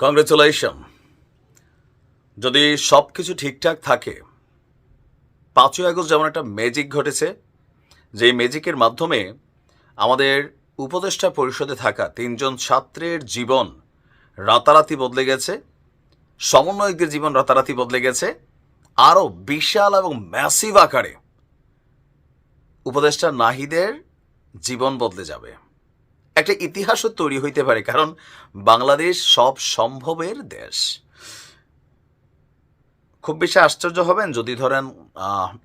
Congratulation যদি সব কিছু ঠিকঠাক থাকে, পাঁচই আগস্ট যেমন একটা ম্যাজিক ঘটেছে যে ম্যাজিকের মাধ্যমে আমাদের উপদেষ্টা পরিষদে থাকা তিনজন ছাত্রের জীবন রাতারাতি বদলে গেছে, সমন্বয়কদের জীবন রাতারাতি বদলে গেছে, আরও বিশাল এবং ম্যাসিভ আকারে উপদেষ্টা নাহিদের জীবন বদলে যাবে। একটা ইতিহাসও তৈরি হইতে পারে, কারণ বাংলাদেশ সব সম্ভবের দেশ। খুব বেশি আশ্চর্য হবেন যদি ধরেন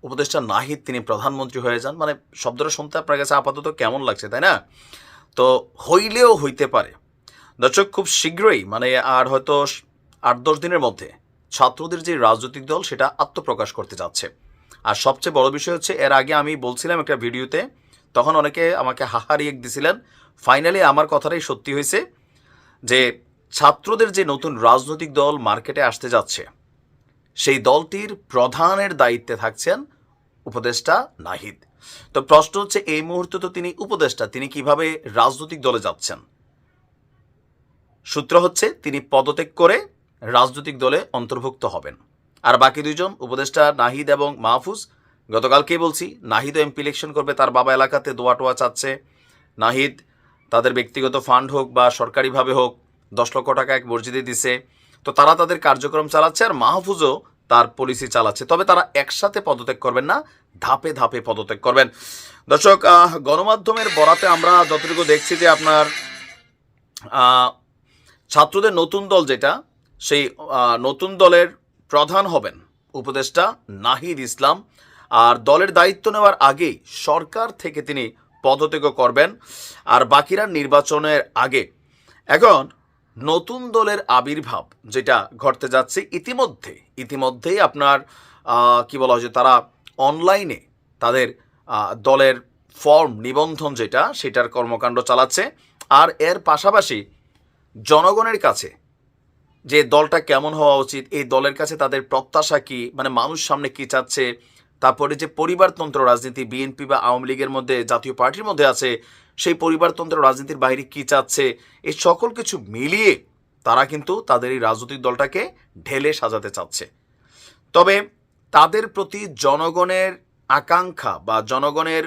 উপদেষ্টা নাহিদ তিনি প্রধানমন্ত্রী হয়ে যান মানে শব্দটা শুনতে আপনার কাছে আপাতত কেমন লাগছে, তাই না? তো হইলেও হইতে পারে। দর্শক, খুব শীঘ্রই মানে আর হয়তো আট দশ দিনের মধ্যে ছাত্রদের যে রাজনৈতিক দল, সেটা আত্মপ্রকাশ করতে যাচ্ছে। আর সবচেয়ে বড় বিষয় হচ্ছে, এর আগে আমি বলছিলাম একটা ভিডিওতে তখন অনেকে আমাকে হাহারি এক দিছিলেন ফাইনালি আমার কথাটাই সত্যি হয়েছে যে ছাত্রদের যে নতুন রাজনৈতিক দল মার্কেটে আসতে যাচ্ছে, সেই দলটির প্রধানের দায়িত্বে থাকছেন উপদেষ্টা নাহিদ। তো প্রশ্ন হচ্ছে, এই মুহূর্তে তো তিনি উপদেষ্টা, তিনি কীভাবে রাজনৈতিক দলে যাচ্ছেন? সূত্র হচ্ছে, তিনি পদত্যাগ করে রাজনৈতিক দলে অন্তর্ভুক্ত হবেন। আর বাকি দুইজন, উপদেষ্টা নাহিদ এবং মাহফুজ গতকালকেই বলছি, নাহিদও এমপি ইলেকশন করবে, তার বাবা এলাকাতে দোয়া টোয়া চাচ্ছে। নাহিদ তাদের ব্যক্তিগত ফান্ড হোক বা সরকারিভাবে হোক, দশ লক্ষ টাকা এক মসজিদে দিছে। তো তারা তাদের কার্যক্রম চালাচ্ছে আর মাহফুজও তার পলিসি চালাচ্ছে। তবে তারা একসাথে পদত্যাগ করবেন না, ধাপে ধাপে পদত্যাগ করবেন। দর্শক গণমাধ্যমের বরাতে আমরা যতটুকু দেখছি যে আপনার ছাত্রদের নতুন দল যেটা, সেই নতুন দলের প্রধান হবেন উপদেষ্টা নাহিদ ইসলাম। আর দলের দায়িত্ব নেওয়ার আগেই সরকার থেকে তিনি পদত্যাগ করবেন। আর বাকিরা নির্বাচনের আগে। এখন নতুন দলের আবির্ভাব যেটা ঘটতে যাচ্ছে ইতিমধ্যে, ইতিমধ্যেই আপনার কি বলা হয় যে তারা অনলাইনে তাদের দলের ফর্ম নিবন্ধন যেটা, সেটার কর্মকাণ্ড চালাচ্ছে। আর এর পাশাপাশি জনগণের কাছে যে দলটা কেমন হওয়া উচিত, এই দলের কাছে তাদের প্রত্যাশা কি মানে মানুষ সামনে কি চাচ্ছে তারপরে যে পরিবারতন্ত্র রাজনীতি, বিএনপি বা আওয়ামী লীগের মধ্যে, জাতীয় পার্টির মধ্যে আছে, সেই পরিবারতন্ত্র রাজনীতির বাইরে কি চাচ্ছে এই সকল কিছু মিলিয়ে তারা কিন্তু তাদের এই রাজনৈতিক দলটাকে ঢেলে সাজাতে চাচ্ছে। তবে তাদের প্রতি জনগণের আকাঙ্ক্ষা বা জনগণের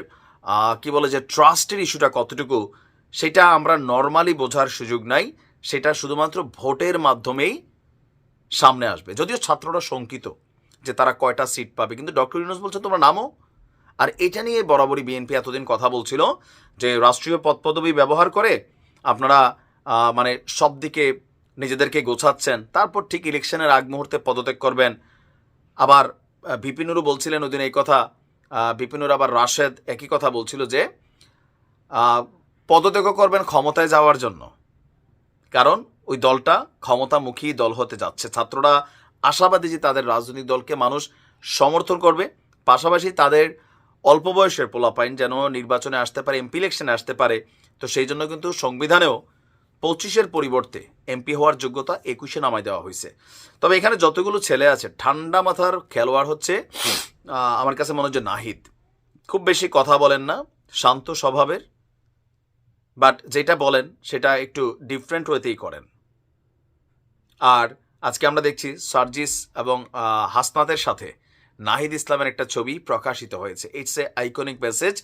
কি বলে যে ট্রাস্টের ইস্যুটা কতটুকু, সেটা আমরা নর্মালি বোঝার সুযোগ নাই। সেটা শুধুমাত্র ভোটের মাধ্যমেই সামনে আসবে। যদিও ছাত্ররা শঙ্কিত। যে তারা কয়টা সিট পাবে। কিন্তু ডক্টর ইউনুস বলছে তোমরা নামো। আর এটা নিয়ে বরাবরই বিএনপি এতদিন কথা বলছিল যে রাষ্ট্রীয় পদ পদবি ব্যবহার করে আপনারা মানে সব দিকে নিজেদেরকে গোছাচ্ছেন। তারপর ঠিক ইলেকশনের আগ মুহূর্তে পদত্যাগ করবেন। আবার বিপিনুরও বলছিলেন ওদিন এই কথা বিপিনুর আবার রাশেদ একই কথা বলছিল যে আহ, পদত্যাগ করবেন ক্ষমতায় যাওয়ার জন্য। কারণ ওই দলটা ক্ষমতামুখী দল হতে যাচ্ছে। ছাত্ররা আশাবাদী যে তাদের রাজনৈতিক দলকে মানুষ সমর্থন করবে, পাশাপাশি তাদের অল্প বয়সের পোলাপাইন যেন নির্বাচনে আসতে পারে, এমপি ইলেকশনে আসতে পারে। তো সেই জন্য কিন্তু সংবিধানেও পঁচিশের পরিবর্তে এমপি হওয়ার যোগ্যতা একুশে নামায় দেওয়া হয়েছে। তবে এখানে যতগুলো ছেলে আছে, ঠান্ডা মাথার খেলোয়াড় হচ্ছে আমার কাছে মনে হচ্ছে নাহিদ। খুব বেশি কথা বলেন না, শান্ত স্বভাবের, বাট যেটা বলেন সেটা একটু ডিফারেন্ট ওয়েতেই করেন। আর আজকে আমরা দেখছি সার্জিস এবং হাসনাতের সাথে নাহিদ ইসলামের একটা ছবি প্রকাশিত হয়েছে। ইটস এ আইকনিক মেসেজ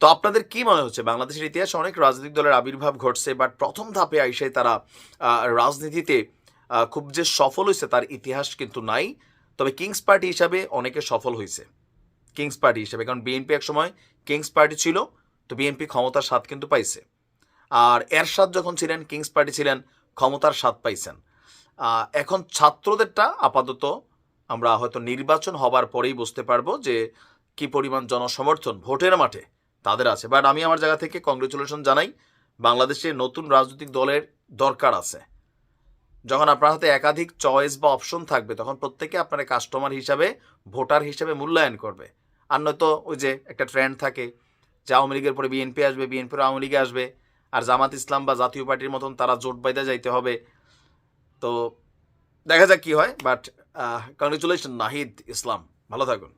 তো আপনাদের কি মনে হচ্ছে? বাংলাদেশের ইতিহাসে অনেক রাজনৈতিক দলের আবির্ভাব ঘটছে বাট প্রথম ধাপে আইসে তারা রাজনীতিতে খুব যে সফল হয়েছে তার ইতিহাস কিন্তু নাই। তবে কিংস পার্টি হিসাবে অনেকে সফল হয়েছে। কিংস পার্টি হিসাবে, কারণ বিএনপি এক সময় কিংস পার্টি ছিল, তো বিএনপি ক্ষমতার স্বাদ কিন্তু পাইছে। আর এরশাদ যখন ছিলেন কিংস পার্টি ছিলেন, ক্ষমতার স্বাদ পাইছেন। এখন ছাত্রদেরটা আপাতত আমরা হয়তো নির্বাচন হবার পরেই বুঝতে পারব যে কি পরিমাণ জনসমর্থন ভোটের মাঠে তাদের আছে। বাট আমি আমার জায়গা থেকে কংগ্রেচুলেশন জানাই, বাংলাদেশে নতুন রাজনৈতিক দলের দরকার আছে। যখন আপনার হাতে একাধিক চয়েস বা অপশন থাকবে, তখন প্রত্যেকে আপনার কাস্টমার হিসাবে ভোটার হিসাবে মূল্যায়ন করবে। আর নয়তো ওই যে একটা ট্রেন্ড থাকে যে আওয়ামী লীগের পরে বিএনপি আসবে বিএনপির আওয়ামী লীগে আসবে, আর জামাত ইসলাম বা জাতীয় পার্টির মতন তারা জোট বাইদা যাইতে হবে। তো দেখা যাক কি হয় বাট কংগ্রেচুলেশন নাহিদ ইসলাম। ভালো থাকুন।